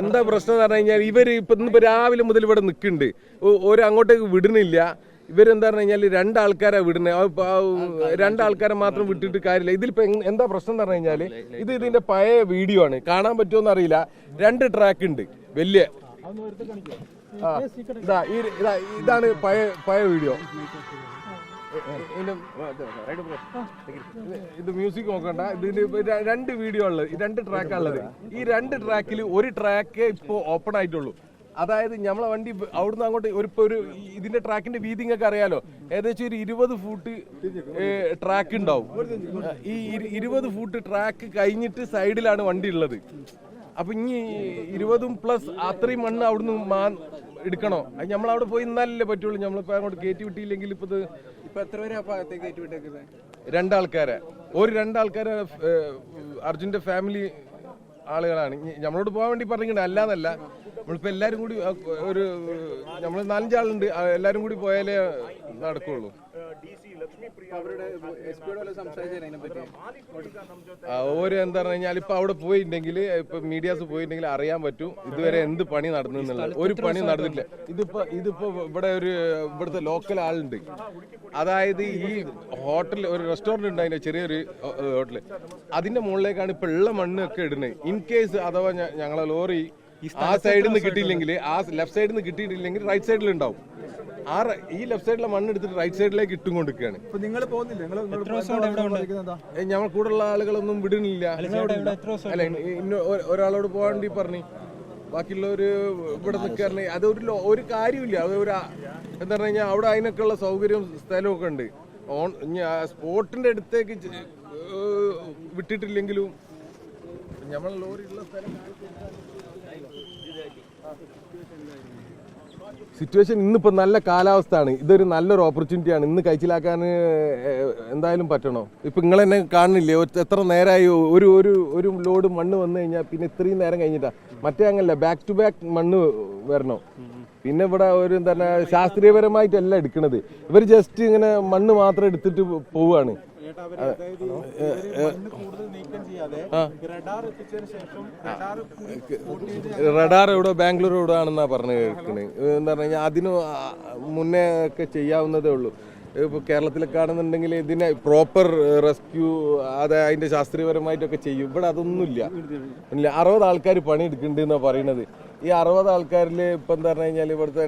എന്താ പ്രശ്നം എന്ന് പറഞ്ഞു കഴിഞ്ഞാൽ ഇവർ ഇപ്പൊ ഇന്നിപ്പോ രാവിലെ മുതൽ ഇവിടെ നിൽക്കുന്നുണ്ട്. ഒരു വിടുന്നില്ല. ഇവരെന്താ പറഞ്ഞു കഴിഞ്ഞാൽ രണ്ടാൾക്കാരെ വിടുന്നത് രണ്ടാൾക്കാരെ മാത്രം വിട്ടിട്ട് കാര്യമില്ല. ഇതിലിപ്പോ എന്താ പ്രശ്നം എന്ന് പറഞ്ഞു കഴിഞ്ഞാൽ ഇത് ഇതിന്റെ പഴയ വീഡിയോ ആണ്. കാണാൻ പറ്റുമോ അറിയില്ല രണ്ട് ട്രാക്ക് ഉണ്ട്. വലിയ. ഇതാണ് പഴയ പഴയ വീഡിയോ. ഇത് മ്യൂസിക് നോക്കണ്ട. ഇതിന് രണ്ട് വീഡിയോ ഉള്ളത്. രണ്ട് ട്രാക്കാണ് ഉള്ളത്. ഈ രണ്ട് ട്രാക്കിൽ ഒരു ട്രാക്ക് ഇപ്പോൾ ഓപ്പൺ ആയിട്ടുള്ളൂ. അതായത് നമ്മളെ വണ്ടി അവിടുന്ന് അങ്ങോട്ട് ഒരു ഇപ്പോൾ ഒരു ഇതിന്റെ ട്രാക്കിന്റെ വീതി നിങ്ങൾക്ക് അറിയാലോ? ഏകദേശം ഒരു ഇരുപത് ഫൂട്ട് ട്രാക്ക് ഉണ്ടാവും ഈ ഇരു- ഇരുപത് ഫൂട്ട് ട്രാക്ക് കഴിഞ്ഞിട്ട് സൈഡിലാണ് വണ്ടി ഉള്ളത് അപ്പൊ ഇനി ഇരുപതും പ്ലസ് അത്രയും മണ്ണ് അവിടുന്ന് എടുക്കണോ? അത് നമ്മൾ അവിടെ പോയി ഇന്നാലല്ലേ പറ്റുള്ളൂ. നമ്മളിപ്പോ അങ്ങോട്ട് കയറ്റി വിട്ടില്ലെങ്കിൽ ഇപ്പൊ ഇത് എത്ര പേര് അപ്പൊ അകത്തേക്ക് കയറ്റി വിട്ടേക്കുന്നത്? രണ്ടാൾക്കാരെ. ഒരു രണ്ടാൾക്കാരെ അർജുന്റെ ഫാമിലി ആളുകളാണ്. നമ്മളോട് പോകാൻ വേണ്ടി പറഞ്ഞിട്ടുണ്ട്. അല്ലാന്നല്ല. നമ്മളിപ്പോ എല്ലാരും കൂടി ഒരു നമ്മൾ നാലഞ്ചാളുണ്ട്. എല്ലാരും കൂടി പോയാലേ നടക്കുള്ളൂ. ഓര് എന്താ പറഞ്ഞു കഴിഞ്ഞാൽ ഇപ്പൊ അവിടെ പോയിട്ടുണ്ടെങ്കിൽ ഇപ്പൊ മീഡിയാസ് പോയിട്ടുണ്ടെങ്കിൽ അറിയാൻ പറ്റും ഇതുവരെ എന്ത് പണി നടന്നു എന്നുള്ളത്. ഒരു പണി നടന്നിട്ടില്ല. ഇതിപ്പോ ഇതിപ്പോ ഇവിടെ ഒരു ഇവിടുത്തെ ലോക്കൽ ആളുണ്ട്. അതായത് ഈ ഹോട്ടൽ ഒരു റെസ്റ്റോറന്റ് ഉണ്ട് അതിന്റെ ചെറിയൊരു ഹോട്ടൽ അതിന്റെ മുകളിലേക്കാണ് ഇപ്പൊ ഉള്ള മണ്ണ് ഒക്കെ ഇടുന്നത്. ഇൻ കേസ് അഥവാ ഞങ്ങളെ ലോറി ആ സൈഡിൽ നിന്ന് കിട്ടിയില്ലെങ്കിൽ ആ ലെഫ്റ്റ് സൈഡിൽ നിന്ന് കിട്ടിയിട്ടില്ലെങ്കിൽ റൈറ്റ് സൈഡിൽ ഉണ്ടാവും. ആ റ- ഈ ലെഫ്റ്റ് സൈഡിലെ മണ്ണ് എടുത്തിട്ട് റൈറ്റ് സൈഡിലേക്ക് ഇട്ടും കൊടുക്കുകയാണ് ഇപ്പൊ നിങ്ങൾ പോകുന്നില്ല? നിങ്ങൾ ഞങ്ങൾ കൂടുള്ള ആളുകളൊന്നും വിടുന്നില്ല. അല്ല ഇ- ഇന്ന ഒ- ഒരാളോട് പോകാൻ വേണ്ടി പറഞ്ഞു ബാക്കിയുള്ളവര് ഇവിടെ നിൽക്കാറുണ്ട് അതൊരു ലോ- ഒരു കാര്യമില്ല അത് ഒരു ആ- എന്താ പറഞ്ഞു കഴിഞ്ഞാൽ അവിടെ അതിനൊക്കെ ഉള്ള സൗകര്യവും സ്ഥലവും ഒക്കെ ഉണ്ട്. ഓൺ ആ സ്പോട്ടിന്റെ അടുത്തേക്ക് ചെ- ഏഹ് വിട്ടിട്ടില്ലെങ്കിലും ഞമ്മൾ ലോറിയുള്ള ഉള്ള സ്ഥലം സിറ്റുവേഷൻ ഇന്നിപ്പോ നല്ല കാലാവസ്ഥയാണ്. ഇതൊരു നല്ലൊരു ഓപ്പർച്യൂണിറ്റി ആണ്. ഇന്ന് കഴിച്ചിലാക്കാൻ എന്തായാലും പറ്റണോ? ഇപ്പൊ നിങ്ങൾ എന്നെ കാണുന്നില്ലേ? എത്ര നേരമായി ഒരു ഒരു ഒരു ലോഡ് മണ്ണ് വന്നു കഴിഞ്ഞാൽ പിന്നെ ഇത്രയും നേരം കഴിഞ്ഞിട്ടാ. മറ്റേ അങ്ങനല്ല ബാക്ക് ടു ബാക്ക് മണ്ണ് വരണോ. പിന്നെ ഇവിടെ ഒരു പറയുക ശാസ്ത്രീയപരമായിട്ടല്ല എടുക്കണത്. ഇവർ ജസ്റ്റ് ഇങ്ങനെ മണ്ണ് മാത്രം എടുത്തിട്ട് പോവുകയാണ് റഡാർ എവിടെ? ബാംഗ്ലൂർ എവിടെ ആണെന്നാ പറഞ്ഞു കേൾക്കണേ എന്താ പറഞ്ഞു കഴിഞ്ഞാൽ അതിന് മുന്നേ ഒക്കെ ചെയ്യാവുന്നതേ ഉള്ളൂ. ഇപ്പോൾ കേരളത്തിലൊക്കെ ആണെന്നുണ്ടെങ്കിൽ ഇതിനെ പ്രോപ്പർ റെസ്ക്യൂ അത് അതിന്റെ ശാസ്ത്രീയപരമായിട്ടൊക്കെ ചെയ്യും. ഇവിടെ അതൊന്നുമില്ല. ഇല്ല അറുപത് ആൾക്കാർ പണി എടുക്കുന്നുണ്ട് എന്നാണ് പറയണത്. ഈ അറുപത് ആൾക്കാരിൽ ഇപ്പം എന്താ പറഞ്ഞു കഴിഞ്ഞാൽ ഇവിടുത്തെ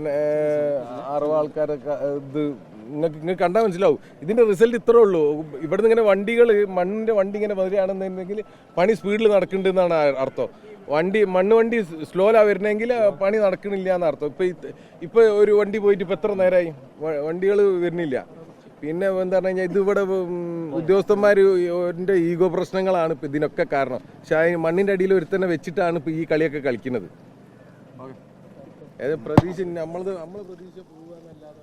അറുപത് ആൾക്കാരൊക്കെ ഇത് നിങ്ങൾക്ക് നിങ്ങൾക്ക് കണ്ടാൽ മനസ്സിലാവും. ഇതിന്റെ റിസൾട്ട് ഇത്രേ ഉള്ളൂ. ഇവിടെ നിന്ന് ഇങ്ങനെ വണ്ടികൾ മണ്ണിന്റെ വണ്ടി ഇങ്ങനെ വരികയാണെന്നുണ്ടെങ്കിൽ പണി സ്പീഡിൽ നടക്കുന്നുണ്ടെന്നാണ് അർത്ഥം. വണ്ടി മണ്ണ് വണ്ടി സ്ലോലാണ് വരുന്നെങ്കിൽ പണി നടക്കണില്ല എന്ന് അർത്ഥം. ഇപ്പോൾ ഇത് ഇപ്പൊ ഒരു വണ്ടി പോയിട്ട് ഇപ്പോൾ എത്ര നേരമായി വണ്ടികൾ വരുന്നില്ല. പിന്നെ എന്താ പറഞ്ഞു കഴിഞ്ഞാൽ ഇതിവിടെ ഇവിടെ ഉദ്യോഗസ്ഥന്മാർ ഈഗോ പ്രശ്നങ്ങളാണ് ഇപ്പം ഇതിനൊക്കെ കാരണം. പക്ഷേ അതിന് മണ്ണിന്റെ അടിയിൽ ഒരുത്തന്നെ വെച്ചിട്ടാണ് ഇപ്പോൾ ഈ കളിയൊക്കെ കളിക്കുന്നത്. ഏത് പ്രതീക്ഷ നമ്മളത് നമ്മൾ പ്രതീക്ഷ പോവുക എന്നല്ലാതെ